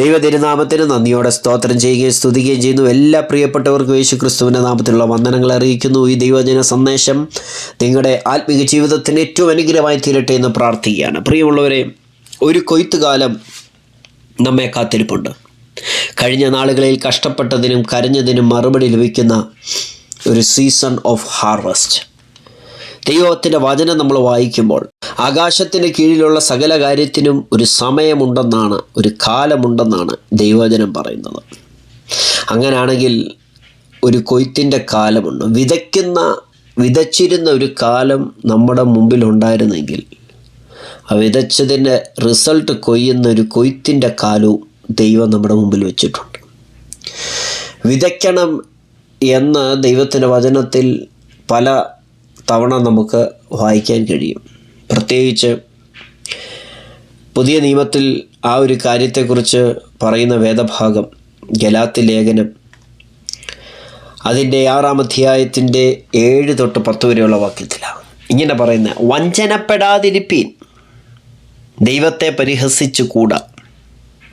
ദൈവതിരുനാമത്തിന് നന്ദിയോടെ സ്തോത്രം ചെയ്യുകയും സ്തുതിക്കുകയും ചെയ്യുന്നു. എല്ലാ പ്രിയപ്പെട്ടവർക്കും യേശു ക്രിസ്തുവിന്റെ നാമത്തിലുള്ള വന്ദനങ്ങൾ അറിയിക്കുന്നു. ഈ ദൈവജന സന്ദേശം നിങ്ങളുടെ ആത്മീക ജീവിതത്തിന് ഏറ്റവും അനുഗ്രഹമായി തീരട്ടെ എന്ന് പ്രാർത്ഥിക്കുകയാണ്. പ്രിയമുള്ളവരെ ഒരു കൊയ്ത്തുകാലം നമ്മെ കാത്തിരിപ്പുണ്ട്. കഴിഞ്ഞ നാളുകളിൽ കഷ്ടപ്പെട്ടതിനും കരഞ്ഞതിനും മറുപടി ലഭിക്കുന്ന ഒരു സീസൺ ഓഫ് ഹാർവസ്റ്റ് ദൈവത്തിന്റെ വചനം നമ്മൾ വായിക്കുമ്പോൾ ആകാശത്തിന് കീഴിലുള്ള സകല കാര്യത്തിനും ഒരു സമയമുണ്ടെന്നാണ് ഒരു കാലമുണ്ടെന്നാണ് ദൈവവചനം പറയുന്നത്. അങ്ങനാണെങ്കിൽ ഒരു കൊയ്ത്തിന്റെ കാലമുണ്ട്. വിതയ്ക്കുന്ന വിതച്ചിരുന്ന ഒരു കാലം നമ്മുടെ മുമ്പിൽ ഉണ്ടായിരുന്നെങ്കിൽ ആ വിതച്ചതിന്റെ റിസൾട്ട് കൊയ്യുന്ന ഒരു കൊയ്ത്തിന്റെ കാലവും ദൈവം നമ്മുടെ മുമ്പിൽ വെച്ചിട്ടുണ്ട്. വിതയ്ക്കണം എന്ന് ദൈവത്തിന്റെ വചനത്തിൽ പല തവണ നമുക്ക് വായിക്കാൻ കഴിയും. പ്രത്യേകിച്ച് പുതിയ നിയമത്തിൽ ആ ഒരു കാര്യത്തെക്കുറിച്ച് പറയുന്ന വേദഭാഗം ഗലാത്തി ലേഖനം അതിന്റെ ആറാം അധ്യായത്തിന്റെ ഏഴ് തൊട്ട് പത്ത് വരെയുള്ള വാക്യത്തിലാണ്. ഇങ്ങനെ പറയുന്നത് വഞ്ചനപ്പെടാതിരിപ്പീൻ ദൈവത്തെ പരിഹസിച്ചു കൂടാ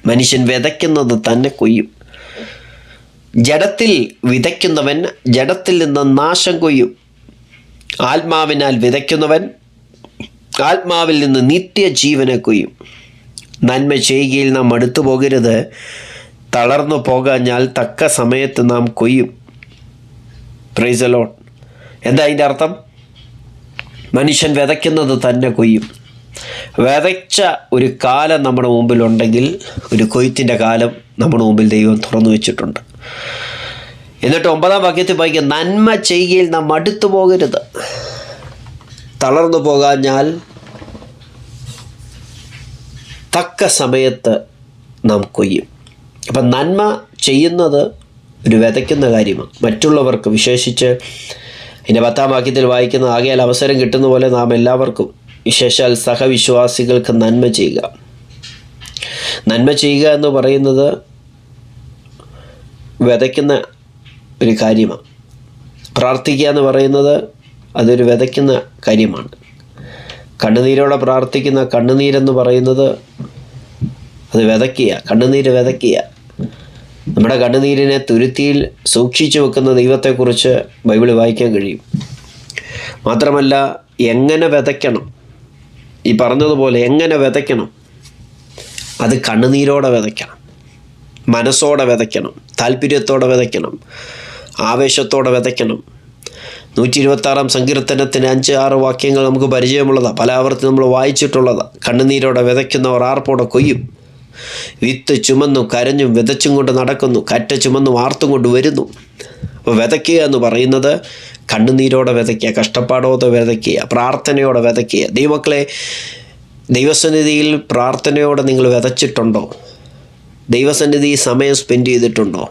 മനുഷ്യൻ വിതയ്ക്കുന്നത് തന്നെ കൊയ്യും. ജഡത്തിൽ വിതയ്ക്കുന്നവൻ ജഡത്തിൽ നിന്ന് നാശം കൊയ്യും. ആത്മാവിനാൽ വിതയ്ക്കുന്നവൻ ആത്മാവിൽ നിന്ന് നിത്യജീവനെ കൊയ്യും. നന്മ ചെയ്യുകയിൽ നാം അടുത്തു പോകരുത്. തളർന്നു പോകാഞ്ഞാൽ തക്ക സമയത്ത് നാം കൊയ്യും. പ്രൈസലോൺ എന്താ അതിന്റെ അർത്ഥം? മനുഷ്യൻ വിതയ്ക്കുന്നത് തന്നെ കൊയ്യും. വിതച്ച ഒരു കാലം നമ്മുടെ മുമ്പിലുണ്ടെങ്കിൽ ഒരു കൊയ്ത്തിന്റെ കാലം നമ്മുടെ മുമ്പിൽ ദൈവം തുറന്നു വെച്ചിട്ടുണ്ട്. എന്നിട്ട് ഒമ്പതാം വാക്യത്തിൽ വായിക്കുക നന്മ ചെയ്യുകയിൽ നാം അടുത്തു പോകരുത്. തളർന്നു പോകാഞ്ഞാൽ തക്ക സമയത്ത് നാം കൊയ്യും. അപ്പം നന്മ ചെയ്യുന്നത് ഒരു വിതയ്ക്കുന്ന കാര്യമാണ്. മറ്റുള്ളവർക്ക് വിശേഷിച്ച് എന്റെ പത്താം വാക്യത്തിൽ വായിക്കുന്ന ആകെയാൽ അവസരം കിട്ടുന്ന പോലെ നാം എല്ലാവർക്കും വിശേഷാൽ സഹവിശ്വാസികൾക്ക് നന്മ ചെയ്യുക. നന്മ ചെയ്യുക എന്ന് പറയുന്നത് വിതയ്ക്കുന്ന ഒരു കാര്യമാണ്. പ്രാർത്ഥിക്കുക എന്ന് പറയുന്നത് അതൊരു വിതയ്ക്കുന്ന കാര്യമാണ്. കണ്ണുനീരോടെ പ്രാർത്ഥിക്കുന്ന കണ്ണുനീരെന്ന് പറയുന്നത് അത് വിതയ്ക്കുക കണ്ണുനീര് വിതയ്ക്കുക. നമ്മുടെ കണ്ണുനീരിനെ തുരുത്തിയിൽ സൂക്ഷിച്ചു വെക്കുന്ന ദൈവത്തെക്കുറിച്ച് ബൈബിൾ വായിക്കാൻ കഴിയും. മാത്രമല്ല എങ്ങനെ വിതയ്ക്കണം? ഈ പറഞ്ഞതുപോലെ എങ്ങനെ വിതയ്ക്കണം? അത് കണ്ണുനീരോടെ വിതയ്ക്കണം. മനസ്സോടെ വിതയ്ക്കണം. താല്പര്യത്തോടെ വിതയ്ക്കണം. ആവേശത്തോടെ വിതയ്ക്കണം. നൂറ്റി ഇരുപത്താറാം സങ്കീർത്തനത്തിന് അഞ്ച് ആറ് വാക്യങ്ങൾ നമുക്ക് പരിചയമുള്ളതാണ് പല ആവർത്തി നമ്മൾ വായിച്ചിട്ടുള്ളതാണ് കണ്ണുനീരോടെ വിതയ്ക്കുന്നവർ ആർപ്പോടെ കൊയ്യും. വിത്ത് ചുമന്നും കരഞ്ഞും വിതച്ചും കൊണ്ട് നടക്കുന്നു. കറ്റ ചുമന്നും ആർത്തും കൊണ്ട് വരുന്നു. അപ്പോൾ വിതയ്ക്കുക എന്ന് പറയുന്നത് കണ്ണുനീരോടെ വിതയ്ക്കുക കഷ്ടപ്പാടോടെ വിതയ്ക്കുക പ്രാർത്ഥനയോടെ വിതയ്ക്കുക. ദൈവക്കളെ ദൈവസന്നിധിയിൽ പ്രാർത്ഥനയോടെ നിങ്ങൾ വിതച്ചിട്ടുണ്ടോ? ദൈവസന്നിധി സമയം സ്പെൻഡ് ചെയ്തിട്ടുണ്ടോ?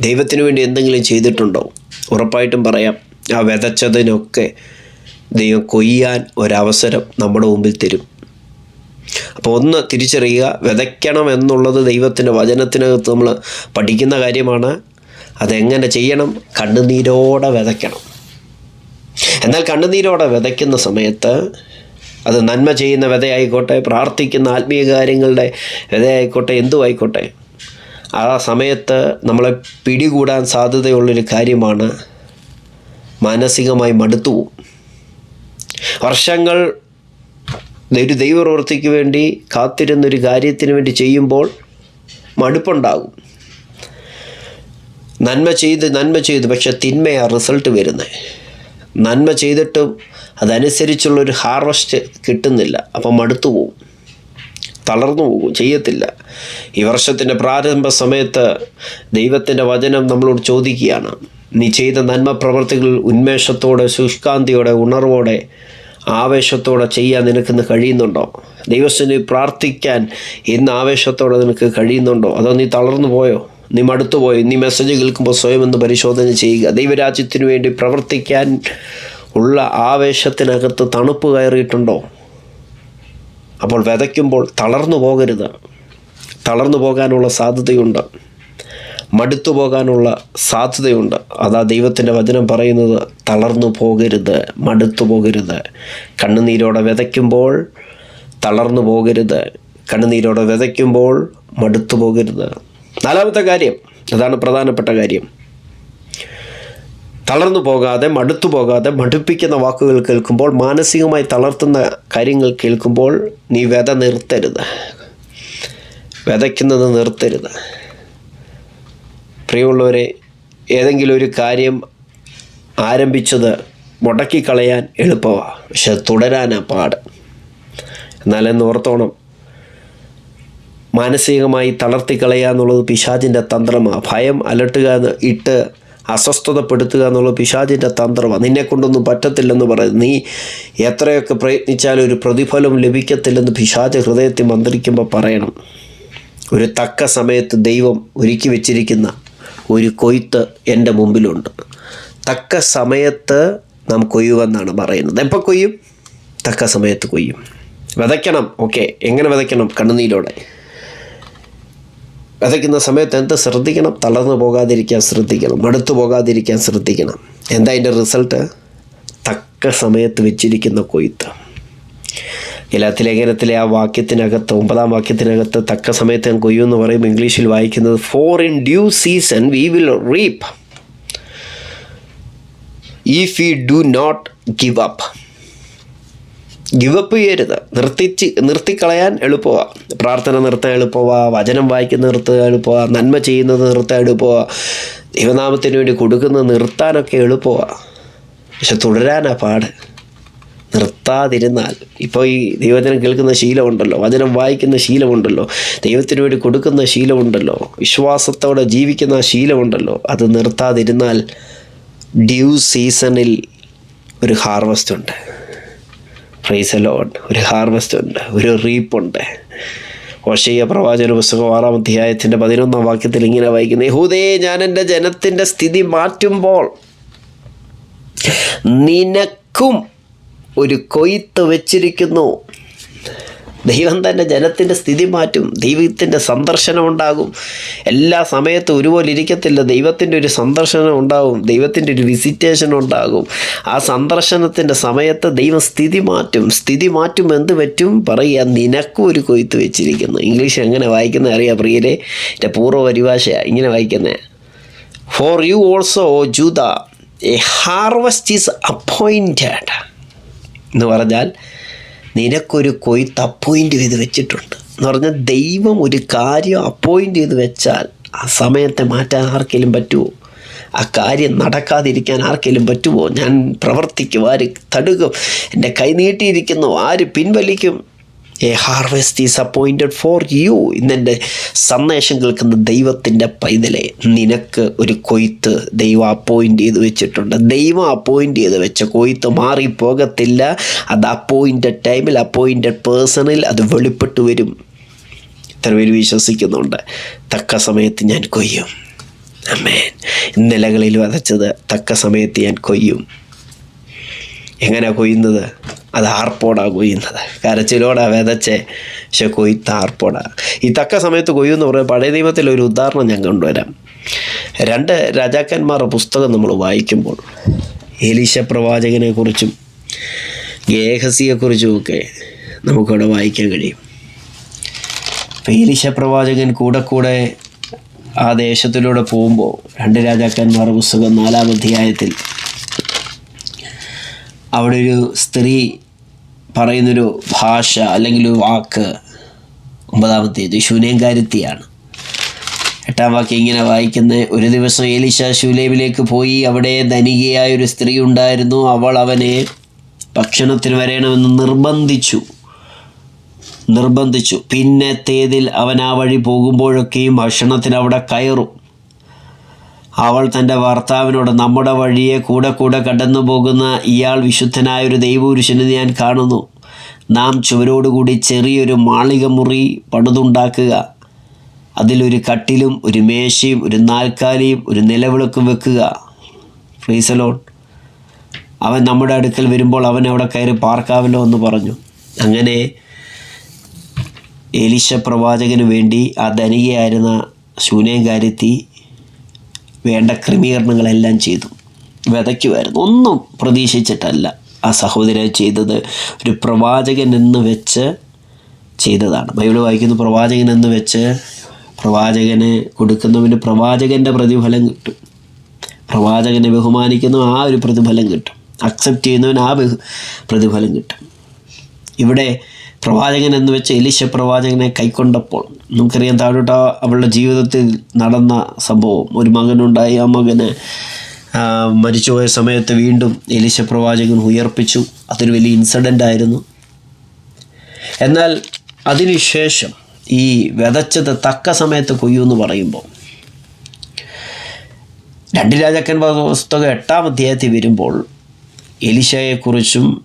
ദൈവത്തിന് വേണ്ടി എന്തെങ്കിലും ചെയ്തിട്ടുണ്ടോ? ഉറപ്പായിട്ടും പറയാം. ആ വിതച്ചതിനൊക്കെ ദൈവം കൊയ്യാൻ ഒരവസരം നമ്മുടെ മുമ്പിൽ തരും. അപ്പോൾ ഒന്ന് തിരിച്ചറിയുക വിതയ്ക്കണം എന്നുള്ളത് ദൈവത്തിന്റെ വചനത്തിനകത്ത് നമ്മൾ പഠിക്കുന്ന കാര്യമാണ്. അതെങ്ങനെ ചെയ്യണം? കണ്ണുനീരോടെ വിതയ്ക്കണം. എന്നാൽ കണ്ണുനീരോടെ വിതയ്ക്കുന്ന സമയത്ത് അത് നന്മ ചെയ്യുന്ന വിതയായിക്കോട്ടെ പ്രാർത്ഥിക്കുന്ന ആത്മീയ കാര്യങ്ങളുടെ വിതയായിക്കോട്ടെ എന്തും ആയിക്കോട്ടെ ആ സമയത്ത് നമ്മളെ പിടികൂടാൻ സാധ്യതയുള്ളൊരു കാര്യമാണ് മാനസികമായി മടുത്തു വർഷങ്ങൾ ഒരു ദൈവപ്രവൃത്തിക്ക് വേണ്ടി കാത്തിരുന്നൊരു കാര്യത്തിന് വേണ്ടി ചെയ്യുമ്പോൾ മടുപ്പുണ്ടാകും. നന്മ ചെയ്ത് നന്മ ചെയ്തു പക്ഷെ തിന്മയാ റിസൾട്ട് വരുന്നത് നന്മ ചെയ്തിട്ടും അതനുസരിച്ചുള്ളൊരു ഹാർവസ്റ്റ് കിട്ടുന്നില്ല. അപ്പം മടുത്തു പോകും തളർന്നു പോകും ചെയ്യത്തില്ല. ഈ വർഷത്തിന്റെ പ്രാരംഭ സമയത്ത് ദൈവത്തിന്റെ വചനം നമ്മളോട് ചോദിക്കുകയാണ്. നീ ചെയ്ത നന്മ പ്രവർത്തികൾ ഉന്മേഷത്തോടെ ശുഷ്കാന്തിയോടെ ഉണർവോടെ ആവേശത്തോടെ ചെയ്യാൻ നിനക്കിന്ന് കഴിയുന്നുണ്ടോ? ദൈവസ്ഥന് പ്രാർത്ഥിക്കാൻ ഇന്ന് ആവേശത്തോടെ നിനക്ക് കഴിയുന്നുണ്ടോ? അതോ നീ തളർന്നു പോയോ? നീ മടുത്തു പോയോ? നീ മെസ്സേജ് കേൾക്കുമ്പോൾ സ്വയം ഒന്ന് പരിശോധന ചെയ്യുക. ദൈവരാജ്യത്തിന് വേണ്ടി പ്രവർത്തിക്കാൻ ഉള്ള ആവേശത്തിനകത്ത് തണുപ്പ് കയറിയിട്ടുണ്ടോ? അപ്പോൾ വിതയ്ക്കുമ്പോൾ തളർന്നു പോകരുത്. തളർന്നു പോകാനുള്ള സാധ്യതയുണ്ട്. മടുത്തു പോകാനുള്ള സാധ്യതയുണ്ട്. അതാ ദൈവത്തിന്റെ വചനം പറയുന്നത് തളർന്നു പോകരുത് മടുത്തു പോകരുത്. കണ്ണുനീരോടെ വിതയ്ക്കുമ്പോൾ തളർന്നു പോകരുത്. കണ്ണുനീരോടെ വിതയ്ക്കുമ്പോൾ മടുത്തു പോകരുത്. നാലാമത്തെ കാര്യം അതാണ് പ്രധാനപ്പെട്ട കാര്യം. തളർന്നു പോകാതെ മടുത്തു പോകാതെ മടുപ്പിക്കുന്ന വാക്കുകൾ കേൾക്കുമ്പോൾ മാനസികമായി തളർത്തുന്ന കാര്യങ്ങൾ കേൾക്കുമ്പോൾ നീ വ്യത നിർത്തരുത്. വിതയ്ക്കുന്നത് നിർത്തരുത്. പ്രിയമുള്ളവരെ ഏതെങ്കിലും ഒരു കാര്യം ആരംഭിച്ചത് മുടക്കിക്കളയാൻ എളുപ്പമാണ് പക്ഷെ തുടരാനാ പാട്. എന്നാലെന്ന് ഓർത്തോണം. മാനസികമായി തളർത്തിക്കളയുക എന്നുള്ളത് പിശാചിന്റെ തന്ത്രമാണ് ഭയം അലട്ടുക ഇട്ട് അസ്വസ്ഥതപ്പെടുത്തുക എന്നുള്ള പിശാചിന്റെ തന്ത്രമാണ് നിന്നെ കൊണ്ടൊന്നും പറ്റത്തില്ലെന്ന് പറയുന്നത്. നീ എത്രയൊക്കെ പ്രയത്നിച്ചാലും ഒരു പ്രതിഫലം ലഭിക്കത്തില്ലെന്ന് പിശാച് ഹൃദയത്തിൽ മന്ത്രിക്കുമ്പോൾ പറയണം. ഒരു തക്ക സമയത്ത് ദൈവം ഒരുക്കി വെച്ചിരിക്കുന്ന ഒരു കൊയ്ത്ത് എന്റെ മുമ്പിലുണ്ട്. തക്ക സമയത്ത് നാം കൊയ്യുമെന്നാണ് പറയുന്നത്. എപ്പോൾ കൊയ്യും? തക്ക സമയത്ത് കൊയ്യും. വിതയ്ക്കണം. ഓക്കെ. എങ്ങനെ വിതയ്ക്കണം? കണ്ണുനീരോടെ. വിതയ്ക്കുന്ന സമയത്ത് എന്ത് ശ്രദ്ധിക്കണം? തളർന്നു പോകാതിരിക്കാൻ ശ്രദ്ധിക്കണം. മടുത്തു പോകാതിരിക്കാൻ ശ്രദ്ധിക്കണം. എന്താ അതിന്റെ റിസൾട്ട്? തക്ക സമയത്ത് വെച്ചിരിക്കുന്ന കൊയ്ത്ത്. ഗലാത്തിലേഖനത്തിലെ ആ വാക്യത്തിനകത്ത് ഒമ്പതാം വാക്യത്തിനകത്ത് തക്ക സമയത്ത് ഞാൻ കൊയ്യും എന്ന് പറയും ഇംഗ്ലീഷിൽ വായിക്കുന്നത് for in due season we will reap if you do not give up give up ചെയ്യരുത്. നിർത്തിച്ച് നിർത്തിക്കളയാൻ എളുപ്പമാണ് പ്രാർത്ഥന നിർത്താൻ എളുപ്പമാണ് വചനം വായിക്കുന്ന നിർത്താൻ എളുപ്പമാണ് നന്മ ചെയ്യുന്നത് നിർത്താൻ എളുപ്പമാണ് ദൈവനാമത്തിന് വേണ്ടി കൊടുക്കുന്നത് നിർത്താനൊക്കെ എളുപ്പമാണ് പക്ഷെ തുടരാനാ പാട്. നിർത്താതിരുന്നാൽ. ഇപ്പോൾ ഈ ദൈവത്തിന് കേൾക്കുന്ന ശീലമുണ്ടല്ലോ. വചനം വായിക്കുന്ന ശീലമുണ്ടല്ലോ. ദൈവത്തിന് വേണ്ടി കൊടുക്കുന്ന ശീലമുണ്ടല്ലോ. വിശ്വാസത്തോടെ ജീവിക്കുന്ന ശീലമുണ്ടല്ലോ. അത് നിർത്താതിരുന്നാൽ ഡ്യൂ സീസണിൽ ഒരു ഹാർവസ്റ്റ് ഉണ്ട്. പ്രൈസ് ലോഡ് ഒരു ഹാർവെസ്റ്റ് ഉണ്ട് ഒരു റീപ്പുണ്ട് ഓഷയ്യ പ്രവാചന പുസ്തകം ആറാം അധ്യായത്തിന്റെ പതിനൊന്നാം വാക്യത്തിൽ ഇങ്ങനെ വായിക്കുന്നത് യഹൂദയെ ഞാൻ എന്റെ ജനത്തിന്റെ സ്ഥിതി മാറ്റുമ്പോൾ നിനക്കും ഒരു കൊയ്ത്ത് വെച്ചിരിക്കുന്നു. ദൈവം തന്നെ ജനത്തിന്റെ സ്ഥിതി മാറ്റും ദൈവത്തിന്റെ സന്ദർശനം ഉണ്ടാകും. എല്ലാ സമയത്തും ഒരുപോലെ ഇരിക്കത്തില്ല. ദൈവത്തിന്റെ ഒരു സന്ദർശനം ഉണ്ടാകും ദൈവത്തിന്റെ ഒരു വിസിറ്റേഷൻ ഉണ്ടാകും. ആ സന്ദർശനത്തിന്റെ സമയത്ത് ദൈവം സ്ഥിതി മാറ്റും. സ്ഥിതി മാറ്റും എന്ത് പറ്റും? പറയുക നിനക്കും ഒരു കൊയ്ത്ത് വെച്ചിരിക്കുന്നു. ഇംഗ്ലീഷ് എങ്ങനെ വായിക്കുന്നത് അറിയാം പ്രിയരെ? എന്റെ പൂർവ പരിഭാഷയാണ് ഇങ്ങനെ വായിക്കുന്നത് for you also Judah a harvest is appointed എന്ന് പറഞ്ഞാൽ നിനക്കൊരു കൊയ്ത്ത് അപ്പോയിന്റ് ചെയ്ത് വെച്ചിട്ടുണ്ട് എന്ന് പറഞ്ഞാൽ ദൈവം ഒരു കാര്യം അപ്പോയിന്റ് ചെയ്ത് വെച്ചാൽ ആ സമയത്തെ മാറ്റാൻ ആർക്കെങ്കിലും പറ്റുമോ ആ കാര്യം നടക്കാതിരിക്കാൻ ആർക്കെങ്കിലും പറ്റുമോ ഞാൻ പ്രവർത്തിക്കും ആര് തടുക്കും എന്റെ കൈ നീട്ടിയിരിക്കുന്നു ആര് പിൻവലിക്കും? A harvest is appointed for you ഇന്നെന്റെ സന്ദേശം കേൾക്കുന്ന ദൈവത്തിന്റെ പൈതലെ നിനക്ക് ഒരു കൊയ്ത്ത് ദൈവം അപ്പോയിന്റ് ചെയ്ത് വെച്ചിട്ടുണ്ട്. ദൈവം അപ്പോയിന്റ് ചെയ്ത് വെച്ച കൊയ്ത്ത് മാറിപ്പോകത്തില്ല. അത് അപ്പോയിന്റഡ് ടൈമിൽ അപ്പോയിന്റഡ് പേഴ്സണിൽ അത് വെളിപ്പെട്ട് വരും. ഇത്ര പേര് വിശ്വസിക്കുന്നുണ്ട്. തക്ക സമയത്ത് ഞാൻ കൊയ്യും. അമ്മേൻ ഇന്നലകളിൽ വരച്ചത് തക്ക സമയത്ത് ഞാൻ കൊയ്യും. എങ്ങനെയാണ് കൊയ്യുന്നത്? അത് ആർപ്പോടാ കൊയ്യുന്നത്? കരച്ചിലോടാ വിതച്ചേ. പക്ഷെ കൊയ്ത്ത് ആർപ്പോടാ. ഈ തക്ക സമയത്ത് കൊയ്യുമെന്ന് പറഞ്ഞാൽ പഴയ നിയമത്തിൽ ഒരു ഉദാഹരണം ഞാൻ കൊണ്ടുവരാം. രണ്ട് രാജാക്കന്മാരുടെ പുസ്തകം നമ്മൾ വായിക്കുമ്പോൾ എലീശ പ്രവാചകനെക്കുറിച്ചും ഗേഹസിയെക്കുറിച്ചും ഒക്കെ നമുക്കവിടെ വായിക്കാൻ കഴിയും. ഏലീശ പ്രവാചകൻ കൂടെ കൂടെ ആ ദേശത്തിലൂടെ പോകുമ്പോൾ രണ്ട് രാജാക്കന്മാരുടെ പുസ്തകം നാലാം അധ്യായത്തിൽ അവിടെ ഒരു സ്ത്രീ പറയുന്നൊരു ഭാഷ അല്ലെങ്കിൽ ഒരു വാക്ക് ഒമ്പതാമത്തേത് ശൂന്യങ്കാരുത്തിയാണ് എട്ടാം വാക്യം ഇങ്ങനെ വായിക്കുന്ന. ഒരു ദിവസം ഏലിശ ശൂലേബിലേക്ക് പോയി അവിടെ ധനികയായ ഒരു സ്ത്രീ ഉണ്ടായിരുന്നു. അവൾ അവനെ ഭക്ഷണത്തിന് വരയണമെന്ന് നിർബന്ധിച്ചു. നിർബന്ധിച്ചു. പിന്നത്തേതിൽ അവൻ ആ വഴി പോകുമ്പോഴൊക്കെയും ഭക്ഷണത്തിന് അവിടെ കയറും. അവൾ തന്റെ ഭർത്താവിനോട് നമ്മുടെ വഴിയെ കൂടെ കൂടെ കടന്നു പോകുന്ന ഇയാൾ വിശുദ്ധനായ ഒരു ദൈവപുരുഷനെ ഞാൻ കാണുന്നു. നാം ചുവരോടുകൂടി ചെറിയൊരു മാളിക മുറി പടുതുണ്ടാക്കുക അതിലൊരു കട്ടിലും ഒരു മേശയും ഒരു നാൽക്കാലിയും ഒരു നിലവിളക്കും വെക്കുക. ഫ്രീസലോൺ അവൻ നമ്മുടെ അടുക്കൽ വരുമ്പോൾ അവൻ അവിടെ കയറി പാർക്കാവല്ലോ എന്ന് പറഞ്ഞു. അങ്ങനെ എലിശ പ്രവാചകന് വേണ്ടി ആ ധനികയായിരുന്ന ശൂന്യങ്കാരെത്തി വേണ്ട ക്രമീകരണങ്ങളെല്ലാം ചെയ്തു. വിതയ്ക്കുമായിരുന്നു. ഒന്നും പ്രതീക്ഷിച്ചിട്ടല്ല ആ സഹോദരൻ ചെയ്തത്. ഒരു പ്രവാചകൻ എന്ന് വെച്ച് ചെയ്തതാണ്. ബൈബിൾ വായിക്കുന്ന പ്രവാചകൻ എന്ന് വെച്ച് പ്രവാചകന് കൊടുക്കുന്നവന് പ്രവാചകന്റെ പ്രതിഫലം കിട്ടും. പ്രവാചകനെ ബഹുമാനിക്കുന്ന ആ ഒരു പ്രതിഫലം കിട്ടും. അക്സെപ്റ്റ് ചെയ്യുന്നവന് ആ ബഹു പ്രതിഫലം കിട്ടും. ഇവിടെ പ്രവാചകൻ എന്ന് വെച്ച എലിശ പ്രവാചകനെ കൈക്കൊണ്ടപ്പോൾ നമുക്കറിയാം താഴോട്ട് അവളുടെ ജീവിതത്തിൽ നടന്ന സംഭവം. ഒരു മകനുണ്ടായി. ആ മകന് മരിച്ചുപോയ സമയത്ത് വീണ്ടും എലിശ പ്രവാചകൻ ഉയർപ്പിച്ചു. അതൊരു വലിയ ഇൻസിഡന്റ് ആയിരുന്നു. എന്നാൽ അതിനുശേഷം ഈ വിതച്ചത് തക്ക സമയത്ത് കൊയ്യുമെന്ന് പറയുമ്പോൾ രണ്ട് രാജാക്കന്മാർ പുസ്തകം എട്ടാം അധ്യായത്തിൽ വരുമ്പോൾ എലിശയെക്കുറിച്ചും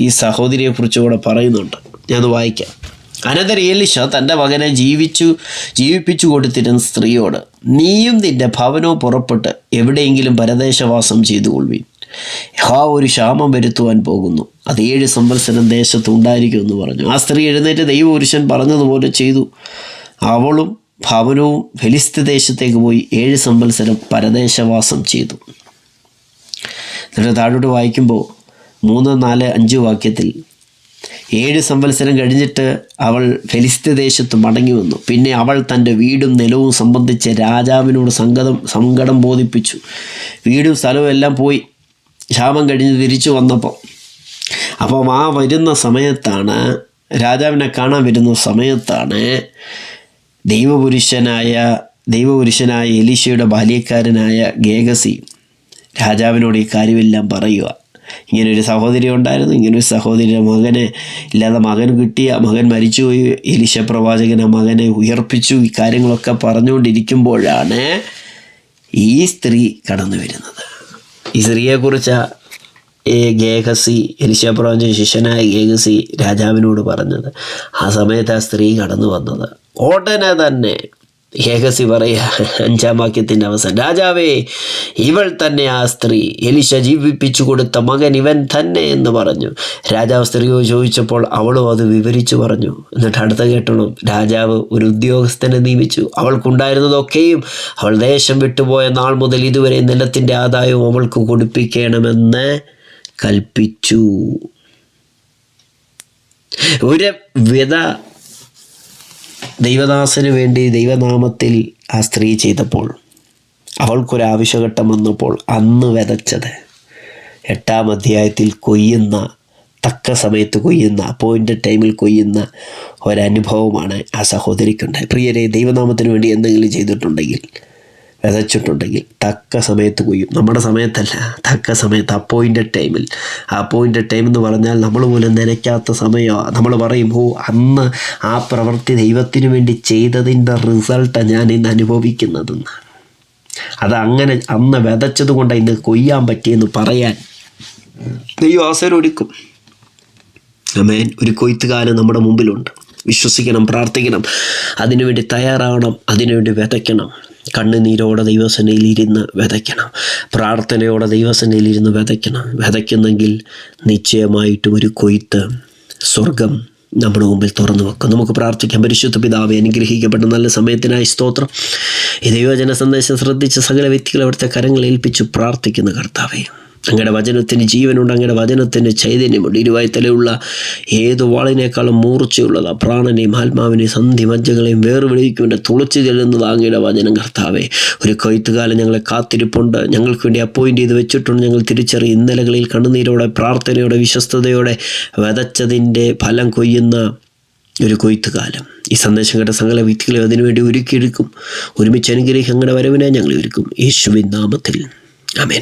ഈ സഹോദരിയെക്കുറിച്ചും കൂടെ പറയുന്നുണ്ട്. ഞാനത് വായിക്കാം. അനന്തരം ഏലിഷ തന്റെ മകനെ ജീവിച്ചു ജീവിപ്പിച്ചു കൊടുത്തിരുന്ന സ്ത്രീയോട് നീയും നിന്റെ ഭവനവും പുറപ്പെട്ട് എവിടെയെങ്കിലും പരദേശവാസം ചെയ്തു കൊള്ളു യഹോവ ഒരു ക്ഷാമം വരുത്തുവാൻ പോകുന്നു. അത് ഏഴ് സംവത്സരം ദേശത്ത് ഉണ്ടായിരിക്കുമെന്ന് പറഞ്ഞു. ആ സ്ത്രീ എഴുന്നേറ്റ് ദൈവപുരുഷൻ പറഞ്ഞതുപോലെ ചെയ്തു. അവളും ഭവനവും ഫെലിസ്ത ദേശത്തേക്ക് പോയി ഏഴ് സംവത്സരം പരദേശവാസം ചെയ്തു. എന്നിട്ട് താഴോട്ട് വായിക്കുമ്പോൾ മൂന്ന് നാല് അഞ്ച് വാക്യത്തിൽ ഏഴ് സംവത്സരം കഴിഞ്ഞിട്ട് അവൾ ഫെലിസ്ത ദേശത്ത് മടങ്ങി വന്നു. പിന്നെ അവൾ തന്റെ വീടും നിലവും സംബന്ധിച്ച് രാജാവിനോട് സങ്കടം സങ്കടം ബോധിപ്പിച്ചു. വീടും സ്ഥലവും എല്ലാം പോയി. ക്ഷാമം കഴിഞ്ഞ് തിരിച്ചു വന്നപ്പോൾ അപ്പം ആ വരുന്ന സമയത്താണ് രാജാവിനെ കാണാൻ വരുന്ന സമയത്താണ് ദൈവപുരുഷനായ ദൈവപുരുഷനായ എലീശയുടെ ബാല്യക്കാരനായ ഗേഗസി രാജാവിനോട് ഈ കാര്യമെല്ലാം പറയുക. ഇങ്ങനൊരു സഹോദരി ഉണ്ടായിരുന്നു. ഇങ്ങനൊരു സഹോദരിയുടെ മകനെ ഇല്ലാതെ മകൻ കിട്ടിയ മകൻ മരിച്ചുപോയി. എലിശ പ്രവാചകനെ മകനെ ഉയർപ്പിച്ചു. ഈ കാര്യങ്ങളൊക്കെ പറഞ്ഞുകൊണ്ടിരിക്കുമ്പോഴാണ് ഈ സ്ത്രീ കടന്നു വരുന്നത്. ഈ സ്ത്രീയെക്കുറിച്ച് ഗേഹസി എലിശ പ്രവാചക ശിഷ്യനായ ഗേഹസി രാജാവിനോട് പറഞ്ഞത് ആ സമയത്ത് ആ സ്ത്രീ കടന്നു വന്നത് ഉടനെ തന്നെ ഹേഹസി പറയുക അഞ്ചാം വാക്യത്തിന്റെ അവസാനം. രാജാവേ ഇവൾ തന്നെ ആ സ്ത്രീ. എലിശ ജീവിപ്പിച്ചു കൊടുത്ത മകൻ ഇവൻ തന്നെ എന്ന് പറഞ്ഞു. രാജാവ് സ്ത്രീയോ ചോദിച്ചപ്പോൾ അവളും അത് വിവരിച്ചു പറഞ്ഞു. എന്നിട്ട് അടുത്ത കേട്ടോളും. രാജാവ് ഒരു ഉദ്യോഗസ്ഥനെ നിയമിച്ചു. അവൾക്കുണ്ടായിരുന്നതൊക്കെയും അവൾ ദേശം വിട്ടുപോയ നാൾ മുതൽ ഇതുവരെ നിലത്തിന്റെ ആദായവും അവൾക്ക് കൊടുപ്പിക്കണമെന്ന് കൽപ്പിച്ചു. ഒരു വിധ ദൈവദാസന് വേണ്ടി ദൈവനാമത്തിൽ ആ സ്ത്രീ ചെയ്തപ്പോൾ അവൾക്കൊരു ആവശ്യഘട്ടം വന്നപ്പോൾ അന്ന് വിതച്ചത് എട്ടാം അധ്യായത്തിൽ കൊയ്യുന്ന തക്ക സമയത്ത് കൊയ്യുന്ന അപ്പോയിന്റ് ടൈമിൽ കൊയ്യുന്ന ഒരനുഭവമാണ് ആ സഹോദരിക്കുണ്ടായത് പ്രിയരെ ദൈവനാമത്തിന് വേണ്ടി എന്തെങ്കിലും ചെയ്തിട്ടുണ്ടെങ്കിൽ വിതച്ചിട്ടുണ്ടെങ്കിൽ തക്ക സമയത്ത് കൊയ്യും. നമ്മുടെ സമയത്തല്ല തക്ക സമയത്ത് അപ്പോയിന്റഡ് ടൈമിൽ അപ്പോയിന്റഡ് ടൈം എന്ന് പറഞ്ഞാൽ നമ്മൾ പോലും നനയ്ക്കാത്ത സമയമാണ് നമ്മൾ പറയും ഓ അന്ന് ആ പ്രവൃത്തി ദൈവത്തിന് വേണ്ടി ചെയ്തതിന്റെ റിസൾട്ടാണ് ഞാൻ ഇന്ന് അനുഭവിക്കുന്നതെന്ന്. അത് അങ്ങനെ അന്ന് വിതച്ചത് കൊണ്ട് ഇന്ന് കൊയ്യാൻ പറ്റിയെന്ന് പറയാൻ ദൈവം അവസരം ഒരുക്കും. അമേൻ ഒരു കൊയ്ത്തുകാലം നമ്മുടെ മുമ്പിലുണ്ട്. വിശ്വസിക്കണം പ്രാർത്ഥിക്കണം. അതിനുവേണ്ടി തയ്യാറാവണം അതിനുവേണ്ടി വിതയ്ക്കണം. കണ്ണുനീരോടെ ദൈവസനയിൽ ഇരുന്ന് വിതയ്ക്കണം. പ്രാർത്ഥനയോടെ ദൈവസനയിൽ ഇരുന്ന് വിതയ്ക്കണം. വിതയ്ക്കുന്നെങ്കിൽ നിശ്ചയമായിട്ടും ഒരു കൊയ്ത്ത് സ്വർഗം നമ്മുടെ മുമ്പിൽ തുറന്നു വെക്കും. നമുക്ക് പ്രാർത്ഥിക്കാം. പരിശുദ്ധ പിതാവെ അനുഗ്രഹിക്കപ്പെട്ട നല്ല സമയത്തിനായി സ്തോത്രം. ഈ ദൈവജന സന്ദേശം ശ്രദ്ധിച്ച സകല വ്യക്തികളെ അവിടുത്തെ കരങ്ങൾ ഏൽപ്പിച്ചു പ്രാർത്ഥിക്കുന്ന കർത്താവേ അങ്ങയുടെ വചനത്തിന് ജീവനുണ്ട് അങ്ങയുടെ വചനത്തിന് ചൈതന്യമുണ്ട്. ഇരുവായത്തലയുള്ള ഏത് വാളിനേക്കാളും മൂർച്ചയുള്ളത് പ്രാണനെയും ആത്മാവിനെയും സന്ധി മജ്ജകളെയും വേർവിളിക്കുന്നുണ്ട് തുളച്ചു ചെല്ലുന്നത് അങ്ങയുടെ വചനം കർത്താവേ. ഒരു കൊയ്ത്തുകാലം ഞങ്ങളെ കാത്തിരിപ്പുണ്ട്. ഞങ്ങൾക്ക് വേണ്ടി അപ്പോയിന്റ് ചെയ്ത് വെച്ചിട്ടുണ്ട്. ഞങ്ങൾ തിരിച്ചറി ഇന്നലകളിൽ കണ്ണുനീരോടെ പ്രാർത്ഥനയോടെ വിശ്വസ്തയോടെ വിതച്ചതിന്റെ ഫലം കൊയ്യുന്ന ഒരു കൊയ്ത്തുകാലം ഈ സന്ദേശം കേട്ട സകല വ്യക്തികളെ അതിനുവേണ്ടി ഒരുക്കിയെടുക്കും. ഒരുമിച്ച് അനുഗ്രഹിക്കും അങ്ങയുടെ വരവിനെ ഞങ്ങൾ ഒരുക്കും. യേശുവിൻ നാമത്തിൽ. അമേൻ